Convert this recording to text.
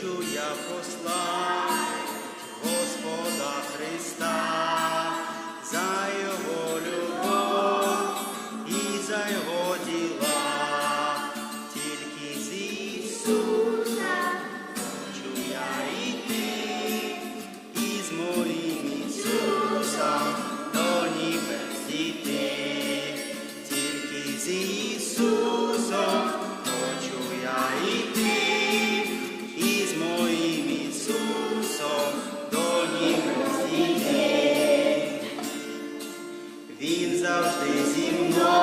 кличу я посла Господа Христа, за Його любов і за Його діла, тільки з Ісусом. Він завжди зі мною.